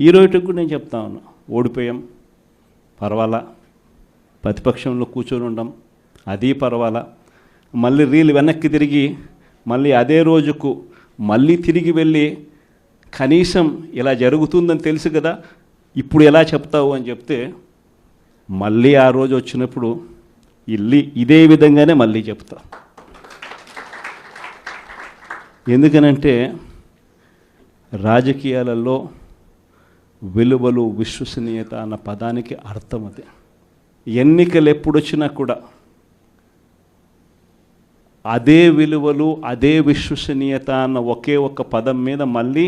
ఈ రోజుకి కూడా నేను చెప్తా ఉన్నా. ఓడిపోయాం పర్వాలా. ప్రతిపక్షంలో కూర్చొని ఉండం అది పర్వాలా. మళ్ళీ రీల్ వెనక్కి తిరిగి మళ్ళీ అదే రోజుకు మళ్ళీ తిరిగి వెళ్ళి కనీసం ఇలా జరుగుతుందని తెలుసు కదా ఇప్పుడు ఎలా చెప్తావు అని చెప్తే మళ్ళీ ఆ రోజు వచ్చినప్పుడు ఇల్లి ఇదే విధంగానే మళ్ళీ చెప్తా. ఎందుకనంటే రాజకీయాలలో విలువలు విశ్వసనీయత అన్న పదానికి అర్థం అది. ఎన్నికలు ఎప్పుడొచ్చినా కూడా అదే విలువలు అదే విశ్వసనీయత అన్న ఒకే ఒక పదం మీద మళ్ళీ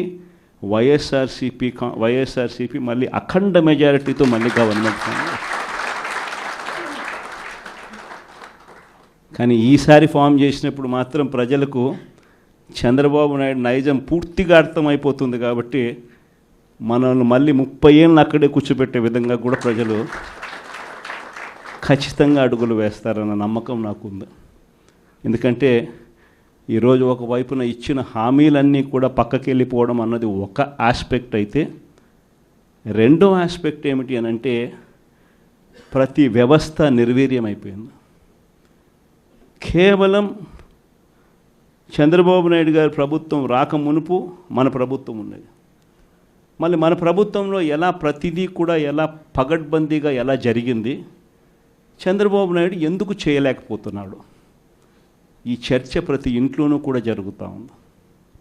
వైఎస్ఆర్సీపీ వైఎస్ఆర్సీపీ మళ్ళీ అఖండ మెజారిటీతో మళ్ళీ గవర్నమెంట్ కానీ ఈసారి ఫామ్ చేసినప్పుడు మాత్రం ప్రజలకు చంద్రబాబు నాయుడు నైజం పూర్తిగా అర్థమైపోతుంది కాబట్టి మనల్ని మళ్ళీ ముప్పై ఏళ్ళు అక్కడే కూర్చోబెట్టే విధంగా కూడా ప్రజలు ఖచ్చితంగా అడుగులు వేస్తారన్న నమ్మకం నాకుంది. ఎందుకంటే ఈరోజు ఒకవైపున ఇచ్చిన హామీలన్నీ కూడా పక్కకి వెళ్ళిపోవడం అన్నది ఒక ఆస్పెక్ట్ అయితే రెండో ఆస్పెక్ట్ ఏమిటి అని అంటే ప్రతి వ్యవస్థ నిర్వీర్యం అయిపోయింది కేవలం చంద్రబాబు నాయుడు గారి ప్రభుత్వం రాక మునుపు మన ప్రభుత్వం ఉన్నది మళ్ళీ మన ప్రభుత్వంలో ఎలా ప్రతిదీ కూడా ఎలా పగడ్బందీగా ఎలా జరిగింది? చంద్రబాబు నాయుడు ఎందుకు చేయలేకపోతున్నాడు? ఈ చర్చ ప్రతి ఇంట్లోనూ కూడా జరుగుతూ ఉంది.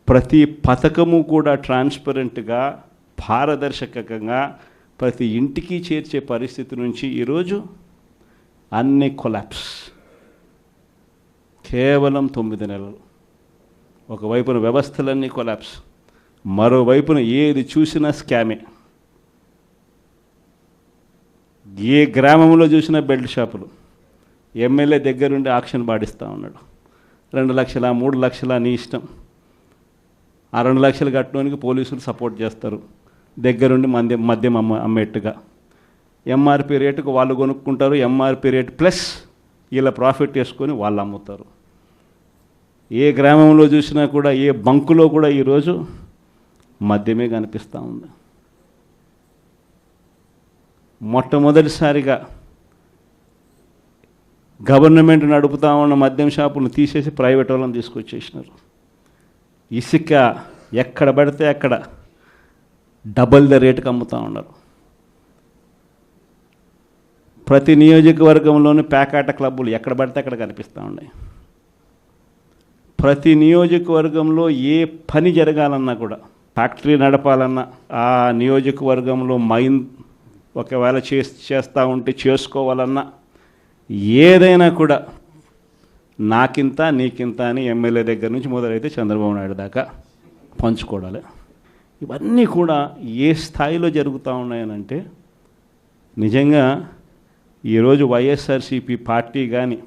ప్రతి పథకము కూడా ట్రాన్స్పరెంట్గా పారదర్శకంగా ప్రతి ఇంటికి చేర్చే పరిస్థితి నుంచి ఈరోజు అన్ని కొలాప్స్. కేవలం తొమ్మిది నెలలు. ఒకవైపున వ్యవస్థలన్నీ కొలాప్స్. మరోవైపున ఏది చూసినా స్కామే. ఏ గ్రామంలో చూసినా బెల్ట్ షాపులు. ఎమ్మెల్యే దగ్గరుండి ఆక్షన్ పాడిస్తూ ఉన్నాడు. రెండు లక్షల మూడు లక్షల నీ ఇష్టం. ఆ రెండు లక్షలు కట్టడానికి పోలీసులు సపోర్ట్ చేస్తారు. దగ్గరుండి మద్యం మద్యం అమ్మ అమ్మేట్టుగా. ఎంఆర్పి రేటుకు వాళ్ళు కొనుక్కుంటారు. ఎంఆర్పి రేట్ ప్లస్ వీళ్ళ ప్రాఫిట్ చేసుకొని వాళ్ళు అమ్ముతారు. ఏ గ్రామంలో చూసినా కూడా ఏ బంకులో కూడా ఈరోజు మద్యమే కనిపిస్తూ ఉంది. మొట్టమొదటిసారిగా గవర్నమెంట్ నడుపుతా ఉన్న మద్యం షాపులను తీసేసి ప్రైవేట్ వాళ్ళని తీసుకొచ్చేసినారు. ఇసుక ఎక్కడ పడితే అక్కడ డబల్ ద రేటుకి అమ్ముతూ ఉన్నారు. ప్రతి నియోజకవర్గంలోని పేకాట క్లబ్బులు ఎక్కడ పడితే అక్కడ కనిపిస్తూ ఉన్నాయి. ప్రతి నియోజకవర్గంలో ఏ పని జరగాలన్నా కూడా ఫ్యాక్టరీ నడపాలన్నా ఆ నియోజకవర్గంలో మైన్ ఒకవేళ చే చేస్తూ ఉంటే చేసుకోవాలన్నా ఏదైనా కూడా నాకింత నీకింత అని ఎమ్మెల్యే దగ్గర నుంచి మొదలైతే చంద్రబాబు నాయుడు దాకా పంచుకోవడాలి ఇవన్నీ కూడా ఏ స్థాయిలో జరుగుతూ ఉన్నాయనంటే నిజంగా ఈరోజు వైఎస్ఆర్సీపీ పార్టీ కానీ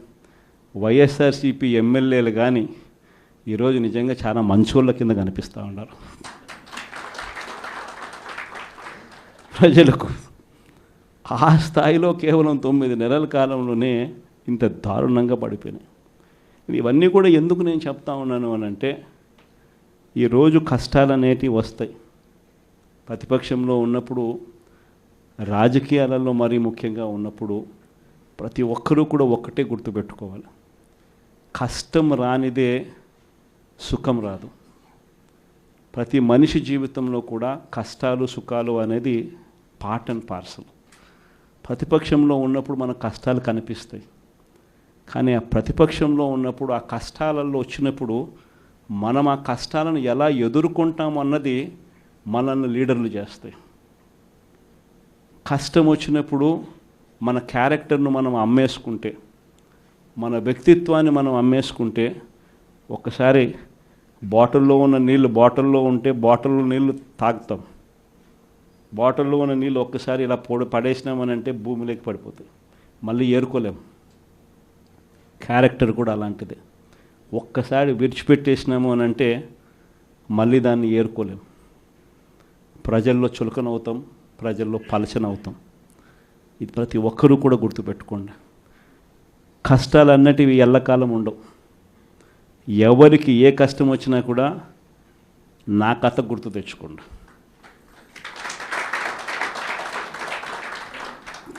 వైఎస్ఆర్సీపీ ఎమ్మెల్యేలు కానీ ఈరోజు నిజంగా చాలా మంచోళ్ళ కింద కనిపిస్తూ ఉన్నారు. ప్రజలకు ఆ స్థాయిలో కేవలం తొమ్మిది నెలల కాలంలోనే ఇంత దారుణంగా పడిపోయినాయి. ఇవన్నీ కూడా ఎందుకు నేను చెప్తా ఉన్నాను అని అంటే ఈరోజు కష్టాలు అనేటివి వస్తాయి. ప్రతిపక్షంలో ఉన్నప్పుడు రాజకీయాలలో మరీ ముఖ్యంగా ఉన్నప్పుడు ప్రతి ఒక్కరూ కూడా ఒక్కటే గుర్తుపెట్టుకోవాలి. కష్టం రానిదే సుఖం రాదు. ప్రతి మనిషి జీవితంలో కూడా కష్టాలు సుఖాలు అనేది పార్ట్ అండ్ పార్సల్. ప్రతిపక్షంలో ఉన్నప్పుడు మన కష్టాలు కనిపిస్తాయి. కానీ ఆ ప్రతిపక్షంలో ఉన్నప్పుడు ఆ కష్టాలలో వచ్చినప్పుడు మనం ఆ కష్టాలను ఎలా ఎదుర్కొంటాం అన్నది మనల్ని లీడర్లు చేస్తాయి. కష్టం వచ్చినప్పుడు మన క్యారెక్టర్ను మనం అమ్మేసుకుంటే మన వ్యక్తిత్వాన్ని మనం అమ్మేసుకుంటే ఒకసారి బాటిల్లో ఉన్న నీళ్ళు బాటిల్లో ఉంటే బాటిల్లో నీళ్ళు తాగుతాం. బాటిల్లో ఉన్న నీళ్ళు ఒక్కసారి ఇలా పొడి పడేసినామనంటే భూమిలోకి పడిపోతాయి. మళ్ళీ ఏరుకోలేం. క్యారెక్టర్ కూడా అలాంటిదే. ఒక్కసారి విడిచిపెట్టేసినాము అని అంటే మళ్ళీ దాన్ని ఏరుకోలేం. ప్రజల్లో చులకనవుతాం ప్రజల్లో పలచనవుతాం. ఇది ప్రతి ఒక్కరూ కూడా గుర్తుపెట్టుకోండి. కష్టాలు అన్నటివి ఎల్లకాలం ఉండవు. ఎవరికి ఏ కష్టం వచ్చినా కూడా నా కథ గుర్తు తెచ్చుకోండి.